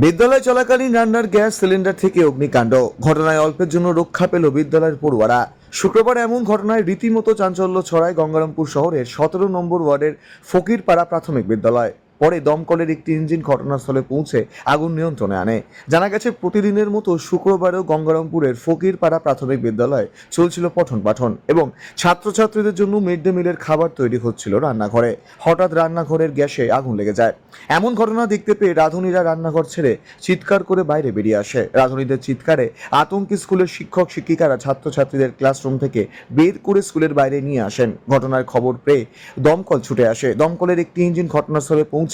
বিদ্যালয় চলাকালীন রান্নার গ্যাস সিলিন্ডার থেকে অগ্নিকাণ্ড। ঘটনায় অল্পের জন্য রক্ষা পেল বিদ্যালয়ের পড়ুয়ারা। শুক্রবার এমন ঘটনায় রীতিমতো চাঞ্চল্য ছড়ায় গঙ্গারামপুর শহরের সতেরো নম্বর ওয়ার্ডের ফকিরপাড়া প্রাথমিক বিদ্যালয়। পরে দমকলের একটি ইঞ্জিন ঘটনাস্থলে পৌঁছে আগুন নিয়ন্ত্রণে আনে। জানা গেছে, প্রতিদিনের মতো শুক্রবারেও গঙ্গারামপুরের ফকিরপাড়া প্রাথমিক বিদ্যালয়ে চলছিল পঠন পাঠন এবং ছাত্রছাত্রীদের জন্য মিড ডে মিলের খাবার তৈরি হচ্ছিল রান্নাঘরে। হঠাৎ রান্নাঘরের গ্যাসে আগুন লেগে যায়। এমন ঘটনা দেখতে পেয়ে রাধুনীরা রান্নাঘর ছেড়ে চিৎকার করে বাইরে বেরিয়ে আসে। রাধুনীদের চিৎকারে আতঙ্কি স্কুলের শিক্ষক, শিক্ষিকারা ছাত্রছাত্রীদের ক্লাসরুম থেকে বের করে স্কুলের বাইরে নিয়ে আসেন। ঘটনার খবর পেয়ে দমকল ছুটে আসে। দমকলের একটি ইঞ্জিন ঘটনাস্থলে পৌঁছে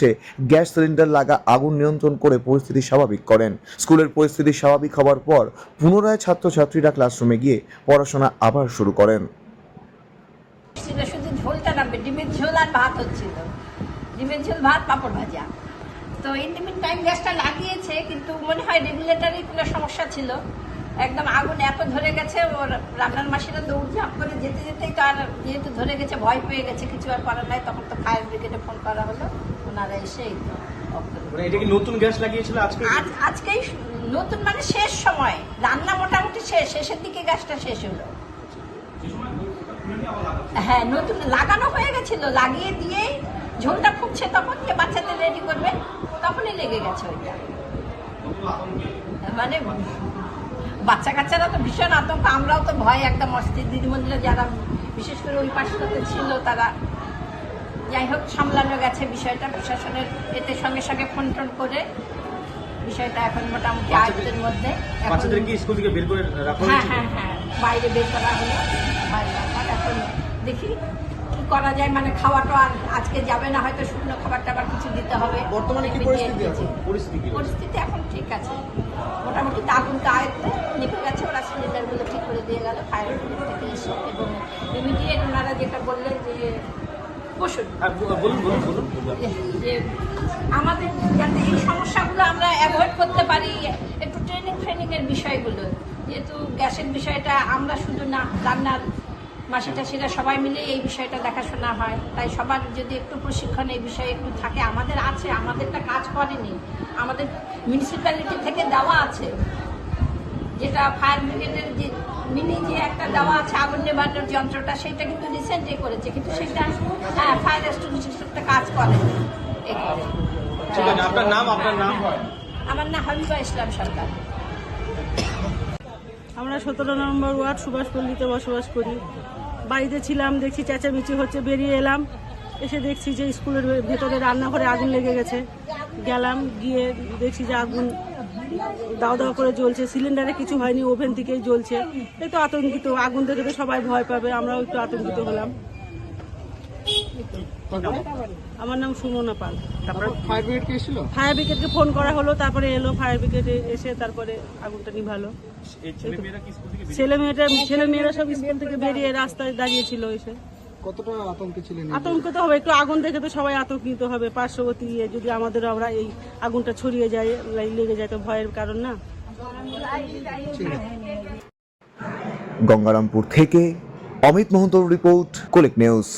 গ্যাস সিলিন্ডার লাগা আগুন নিয়ন্ত্রণ করে পরিস্থিতি স্বাভাবিক করেন। স্কুলের পরিস্থিতি স্বাভাবিক হওয়ার পর পুনরায় ছাত্রছাত্রীরা ক্লাসরুমে গিয়ে পড়াশোনা আবার শুরু করেন। ডিমের ঝোল ভাত হচ্ছিল। ভাজা। তো ইন্ডিমিন টাইম গ্যাসটা লাগিয়েছে, কিন্তু মনে হয় রেগুলেটারই কোনো সমস্যা ছিল। একদম আগুন এত ধরে গেছে ওর রান্নার মাসিরা দৌড় দৌড়ঝাঁপ করে যেতে যেতেই তো আর যেহেতু ধরে গেছে ভয় পেয়ে গেছে কিছু আর করার নাই তখন তো ফায়ার ব্রিগেডে ফোন করা হলো ওনারা এসে এই তো off করে দিল। মানে এটা কি নতুন গ্যাস লাগিয়েছিল আজকে? আজ আজকেই নতুন মানে শেষ সময় রান্না মোটামুটি শেষ শেষের দিকে গ্যাসটা শেষ হলো। হ্যাঁ নতুন লাগানো হয়ে গেছিল লাগিয়ে দিয়েই ঝোলটা ফুটছে তখন যে বাচ্চাদের রেডি করবে তখনই লেগে গেছে ওইটা। মানে বাচ্চা কাচ্চারা তো ভীষণ আতঙ্ক আমরাও তো ভয় একদম অস্থির দিদিমণিরা যারা বিশেষ করে ওই পাশটাতে ছিল তারা যাই হোক সামলানো গেছে বিষয়টা প্রশাসনের এতে সঙ্গে সঙ্গে ফোন টোন করে বিষয়টা এখন মোটামুটি আয়ত্তের মধ্যে। বাচ্চাদের কি স্কুল থেকে বের করে রাখা হ্যাঁ হ্যাঁ হ্যাঁ বাইরে বের করা হলো। বাইরে এখন দেখি কি করা যায় মানে খাওয়াটা আর আজকে যাবে না হয়তো শুকনো খাবার টাবার কিছু দিতে হবে। বর্তমানে কি আছে? পরিস্থিতি এখন ঠিক আছে। মোটামুটি আগুনটা আয়ত্তে নিভে গেছে ওরা সিলিন্ডারগুলো ঠিক করে দিয়ে গেল ফায়ার ব্রিগেড থেকে এসে এবং ইমিডিয়েট ওনারা যেটা বললেন যে বসুন। হ্যাঁ, বলুন বলুন বলুন বলুন। যে আমাদের যাতে এই সমস্যাগুলো আমরা অ্যাভয়েড করতে পারি একটু ট্রেনিং ফ্রেনিং এর বিষয়গুলো। যেহেতু গ্যাসের বিষয়টা আমরা শুধু না রান্নার মাসি টাসিরা সবাই মিলে এই বিষয়টা দেখাশোনা হয়। তাই সবার যদি একটু প্রশিক্ষণ এই বিষয়ে একটু থাকে আমাদের আছে আমাদেরটা কাজ করেনি। আমাদের মিউনিসিপ্যালিটি থেকে দেওয়া আছে। যেটা ফায়ার ব্রিগেডের যে মিনি যে একটা দেওয়া আছে আগুন নেভানোর যন্ত্রটা সেটা কিন্তু রিসেন্টলি করেছে। কিন্তু সেটা হ্যাঁ ফায়ার এক্সটিংগুইশারটা কাজ করে ঠিক আছে আপনার নাম আপনার নাম? আমার নাম হাবিবা ইসলাম সরকার। আমরা সতেরো নম্বর ওয়ার্ড সুভাষপল্লীতে বসবাস করি। বাড়িতে ছিলাম দেখছি চেঁচামেচি হচ্ছে বেরিয়ে এলাম। এসে দেখছি যে স্কুলের ভেতরে রান্নাঘরে আগুন লেগে গেছে। গেলাম গিয়ে দেখছি যে আগুন দাও দাও করে জ্বলছে সিলিন্ডারে কিছু হয়নি ওভেন থেকেই জ্বলছে। এই তো আতঙ্কিত আগুন দেখে তো সবাই ভয় পাবে আমরাও একটু আতঙ্কিত হলাম। আমার নাম সুমনা পাল। তারপরে ফায়ার ব্রিগেড এসেছিল? ফায়ার ব্রিগেডকে ফোন করা হলো তারপরে এলো ফায়ার ব্রিগেডে এসে তারপরে আগুনটা নিভালো। ছেলে মেয়েটা ছেলে মেয়েরা সব স্কুল থেকে বেরিয়ে রাস্তায় দাঁড়িয়েছিল এসে। কতটা আতঙ্কে ছিলেন আতঙ্ক তো হবে একটু আগুন দেখে তো সবাই আতঙ্কিত হবে। পার্শ্ববর্তী ইয়ে যদি আমাদের আমরা এই আগুনটা ছড়িয়ে যায় লেগে যায় তো ভয়ের কারণ না? গঙ্গারামপুর থেকে অমিত মহন্তর রিপোর্ট কোলেক নিউজ।